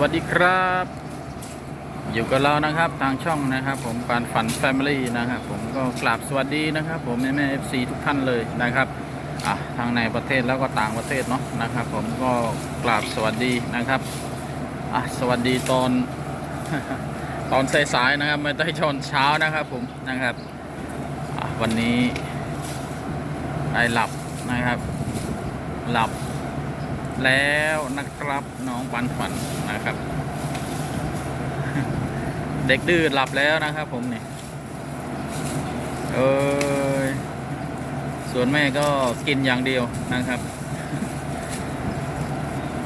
วัสดีครับ อยู่กับเรานะครับทางช่องนะครับ ผมปานฝันแฟมิลี่นะครับ ผมก็กราบสวัสดีนะครับ ผมแม่แม่เอฟซีทุกท่านเลยนะครับอะทางในประเทศแล้วก็ต่างประเทศเนาะนะครับ ผมก็กราบสวัสดีนะครับอะสวัสดีตอนตอนสายๆนะครับไม่ได้ชนเช้านะครับ ผมนะครับวันนี้ได้หลับนะครับ หลับ แล้วนะครับน้องปันฝันนะครับ เด็กดื้อหลับแล้วนะครับผมเนี่ยเอยส่วนแม่ก็กินอย่างเดียวนะครับ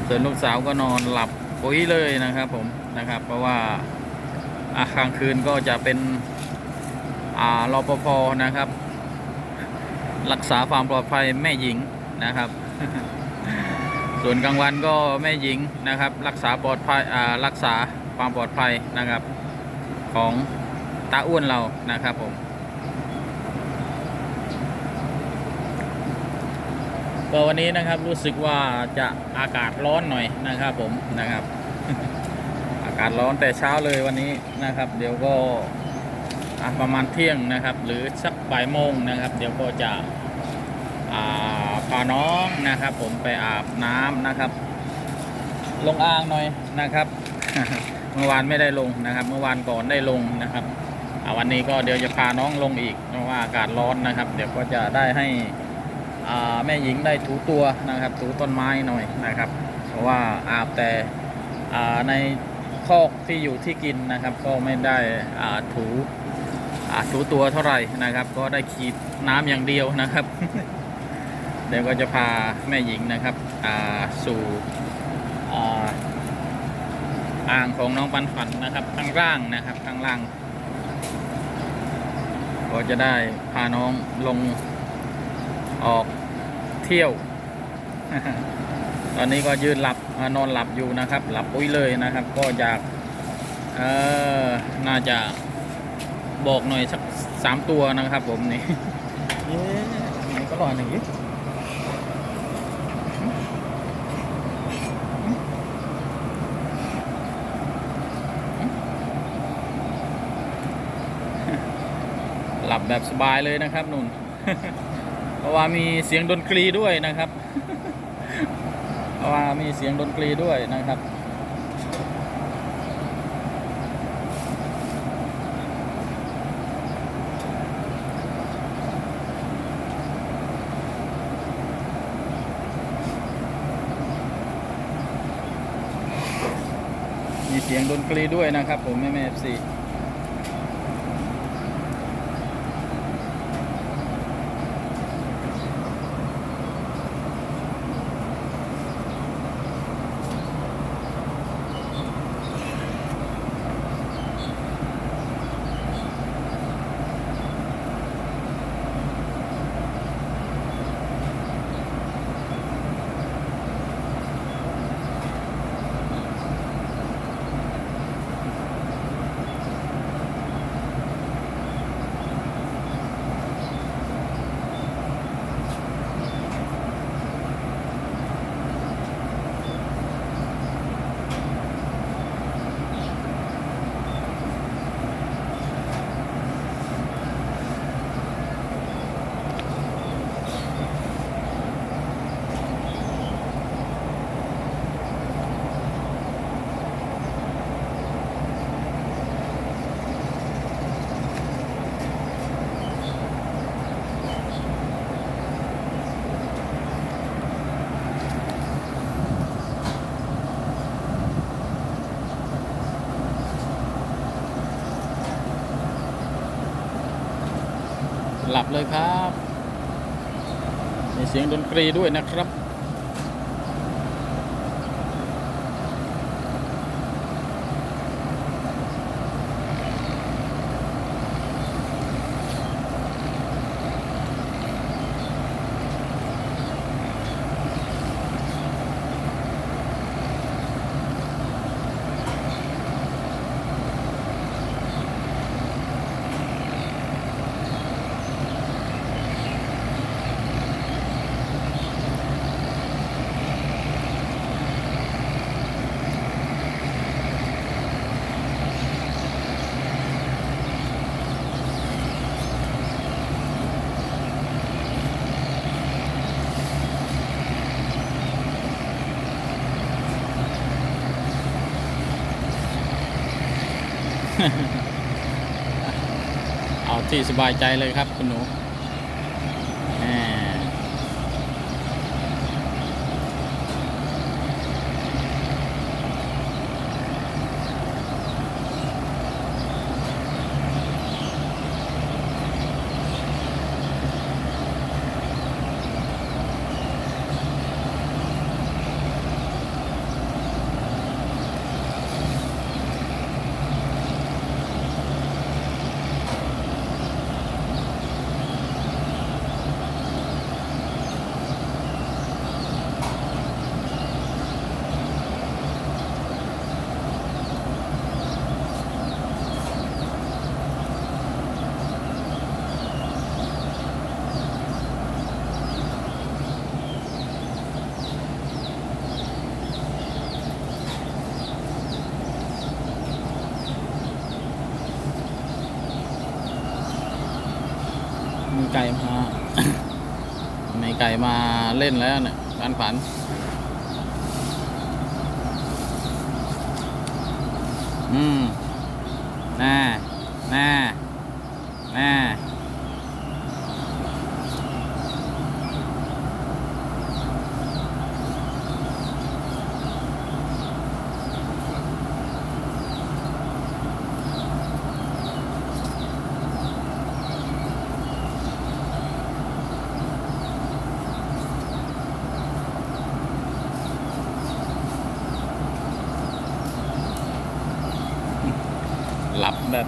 ส่วนลูกสาวก็นอนหลับปุ๋ยเลยนะครับ ผมนะครับ เพราะว่าอะกลางคืนก็จะเป็นอ่ารอปภนะครับ รักษาความปลอดภัยแม่หญิงนะครับ ส่วนกลางวันก็แม่หญิงนะครับ รักษาปลอดภัยรักษาความปลอดภัยนะครับ ของตาอ้วนเรานะครับผมก็วันนี้นะครับรู้สึกว่าจะอากาศร้อนหน่อยนะครับผมนะครับ อากาศร้อนแต่เช้าเลยวันนี้นะครับ เดี๋ยวก็ประมาณเที่ยงนะครับ หรือสักบ่ายโมงนะครับ เดี๋ยวก็จะอ่าาน้องนะครับ ผมไปอาบน้ำนะครับ ลงอ่างหน่อยนะครับ เมื่อวานไม่ได้ลงนะครับ เมื่อวานก่อนได้ลงนะครับอ่าวันนี้ก็เดี๋ยวจะพาน้องลงอีกเพราะว่าอากาศร้อนนะครับ เดี๋ยวก็จะได้ให้แม่หญิงได้ถูตัวนะครับ ถูต้นไม้หน่อยนะครับ เพราะว่าอาบแต่ในคอกที่อยู่ที่กินนะครับ ก็ไม่ได้ถูถูตัวเท่าไหร่นะครับ ก็ได้ขีดน้ำอย่างเดียวนะครับ เดี๋ยวก็จะพาแม่หญิงนะครับสู่อ่างของน้องปันฝันนะครับข้างล่างนะครับข้างล่าง ก็จะได้พาน้องลงออกเที่ยว ตอนนี้ก็ยืนหลับนอนหลับอยู่นะครับ หลับปุ้ยเลยนะครับ ก็อยากเออน่าจะบอกหน่อยสักสามตัวนะครับผมนี่เอ๊ะไหนก็รอหนึ่าง บแบบสบายเลยนะครับนุ่น เพราะว่ามีเสียงดนตรีด้วยนะครับ เพราะว่ามีเสียงดนตรีด้วยนะครับมีเสียงดนตรีด้วยนะครับผมแม่แม่เอฟซี หลับเลยครับ มีเสียงดนตรีด้วยนะครับ เอาที่สบายใจเลยครับคุณหนู มีไก่มามีไก่มาเล่นแล้วเนี่ยกานฝันอืมน่าน่าน่าหลับแบบ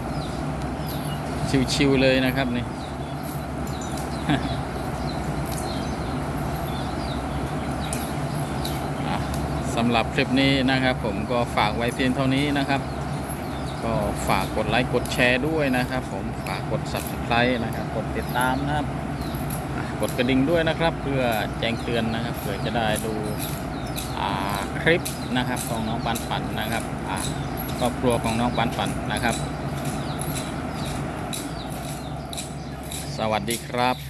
ชิวๆเลยนะครับนี่สำหรับคลิปนี้นะครับ ผมก็ฝากไว้เพียงเท่านี้นะครับ ก็ฝากกดไลค์กดแชร์ด้วยนะครับ ผมฝากกด subscribe นะครับ กดติดตามนะครับ กดกระดิ่งด้วยนะครับ เพื่อแจ้งเตือนนะครับเพื่อจะได้ดูคลิปนะครับของน้องปันปันนะครับครอบครัวของน้องปันปันนะครับ สวัสดีครับ